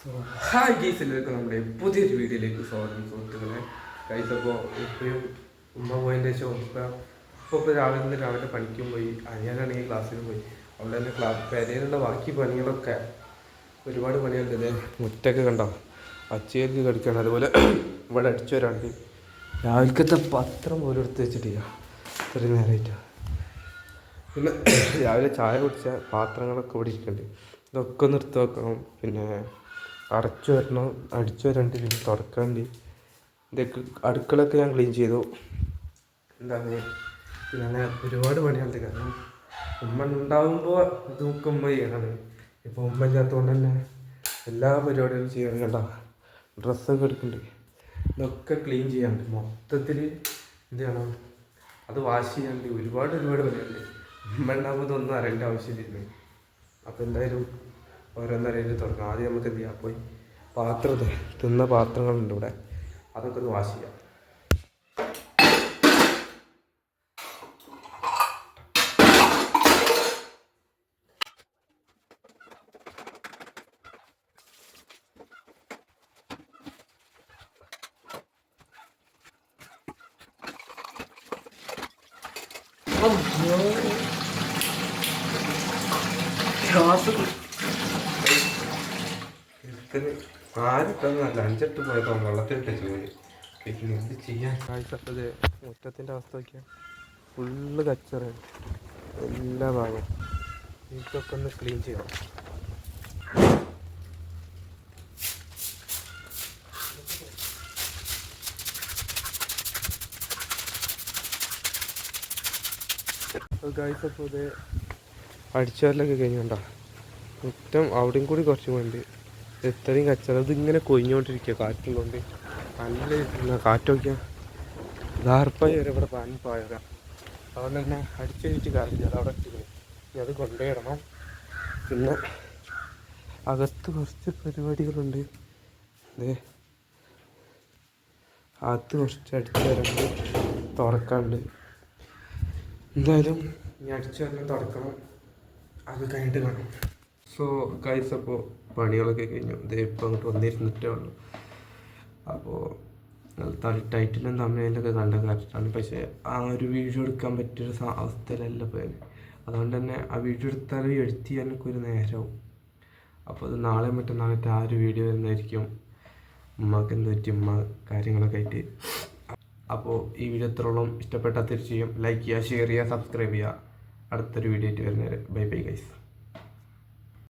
So hi ഗീസ് എല്ലാവർക്കും നമ്മുടെ പുതിയൊരു വീഡിയോയിലേക്ക് സ്വാഗതം സുഹൃത്തുക്കളെ. കഴിച്ചപ്പോൾ ഇപ്പോഴും ഉമ്മ പോയതിന്റെ ശേഷം ഉപ്പ ഇപ്പോൾ ഇപ്പോൾ രാവിലെ നിന്ന് രാവിലെ പണിക്കും പോയി. അനിയനാണെങ്കിൽ ക്ലാസ്സിലും പോയി. അവിടെ തന്നെ ക്ലാസ് പെരയിലുള്ള ബാക്കി പണികളൊക്കെ ഒരുപാട് പണിയുണ്ട് ഇതേ. മുറ്റൊക്കെ കണ്ടോ? അച്ചയിലേക്ക് കടിക്കണം. അതുപോലെ ഇവിടെ അടിച്ചു വരാണ്ട്. രാവിലത്തെ പത്രം പോലും എടുത്ത് വെച്ചിട്ടില്ല. ഇത്രയും നേരമായിട്ടാണ് പിന്നെ രാവിലെ ചായ കുടിച്ച പാത്രങ്ങളൊക്കെ ഇവിടെ ഇരിക്കുന്നുണ്ട് ഇതൊക്കെ നിർത്തി വെക്കണം. പിന്നെ അടച്ചു വരണം അടിച്ചു വരണ്ട് പിന്നെ തുറക്കാണ്ട് ഇതൊക്കെ അടുക്കളൊക്കെ ഞാൻ ക്ലീൻ ചെയ്തു. എന്താണ് പിന്നെ ഒരുപാട് പണിയുണ്ട് കാരണം ഉമ്മ ഉണ്ടാകുമ്പോൾ ഇത് ഉമ്മ ചെയ്യണം ഇപ്പോൾ ഉമ്മ ഇല്ലാത്തതുകൊണ്ട് തന്നെ എല്ലാ പരിപാടികളും ചെയ്യണം കണ്ട ഡ്രസ്സൊക്കെ എടുക്കുന്നുണ്ട് ഇതൊക്കെ ക്ലീൻ ചെയ്യാനുണ്ട്. മൊത്തത്തിൽ എന്ത് ചെയ്യണം? അത് വാഷ് ചെയ്യാണ്ട് ഒരുപാട് ഒരുപാട് പണിയുണ്ട് ഉമ്മ ഉണ്ടാകുമ്പോൾ ഇതൊന്നും അറിയേണ്ട ആവശ്യമില്ല. അപ്പോൾ എന്തായാലും ഓരോന്നറിയാൻ തുറക്കണം ആദ്യം നമുക്ക് എന്ത് ചെയ്യാം? പോയി പാത്രം തിന്ന പാത്രങ്ങളുണ്ട് ഇവിടെ. അതൊക്കെ ഒന്ന് വാഷ് ചെയ്യാം. ഇതിന് ആരിട്ടൊന്നുമല്ല അഞ്ചെട്ട് പോയതോ വെള്ളത്തിലിട്ട് ജോലി. പിന്നെ എന്ത് ചെയ്യാൻ? കാഴ്ചപ്പത് മുറ്റത്തിന്റെ അവസ്ഥ നോക്കിയാൽ ഫുള്ള് കച്ചറാണ് എല്ലാ ഭാഗവും. ഇതൊക്കെ ഒന്ന് ക്ലീൻ ചെയ്യണം. ഗായ്സ് അപ്പോൾ ഇത് അടിച്ചുവരലൊക്കെ കഴിഞ്ഞുണ്ടോ മുറ്റം അവിടെയും കൂടി കുറച്ച് പോയിണ്ട് എത്രയും കച്ചറ ഇതിങ്ങനെ കൊഴിഞ്ഞോണ്ടിരിക്കുക കാറ്റുള്ളതുകൊണ്ട് നല്ല ഇരുന്ന കാറ്റ് ദാർപ്പായി വരെ ഇവിടെ പാൻ പായക അതുകൊണ്ട് തന്നെ അടിച്ചു കഴിഞ്ഞിട്ട് കാര്യമില്ല അത് അവിടെ ഇനി അത് കൊണ്ടുപോയിടണം. പിന്നെ അകത്ത് കുറച്ച് പരിപാടികളുണ്ട്. ദേ അകത്ത് കുറച്ച് അടിച്ചു വരാണ്ട് തുറക്കാണ്ട് എന്തായാലും ഇനി അടിച്ചു വരണം തുറക്കണം. അത് കഴിഞ്ഞിട്ട് കാണാം. സോ ഗൈസ് അപ്പോൾ പണികളൊക്കെ കഴിഞ്ഞു. ദേ അങ്ങോട്ട് വന്നിരുന്നിട്ടേ ഉള്ളൂ. അപ്പോൾ ടൈറ്റിലും തമ്മിലൊക്കെ കണ്ട കറക്റ്റാണ് പക്ഷേ ആ ഒരു വീഡിയോ എടുക്കാൻ പറ്റിയൊരു അവസ്ഥയിലല്ല പോയത്. അതുകൊണ്ട് തന്നെ ആ വീഡിയോ എടുത്താൽ എഡിറ്റ് ചെയ്യാനൊക്കെ ഒരു നേരവും. അപ്പോൾ അത് നാളെ മറ്റന്നാളത്തെ ആ ഒരു വീഡിയോ വരുന്നതായിരിക്കും ഉമ്മക്ക് എന്ത് പറ്റി? ഉമ്മ കാര്യങ്ങളൊക്കെ ആയിട്ട്. അപ്പോൾ ഈ വീഡിയോ എത്രയോളം ഇഷ്ടപ്പെട്ടാൽ തീർച്ചയായും ലൈക്ക് ചെയ്യുക ഷെയർ ചെയ്യുക സബ്സ്ക്രൈബ് ചെയ്യുക. അടുത്തൊരു വീഡിയോ ആയിട്ട് വരുന്നവരെ. Bye bye guys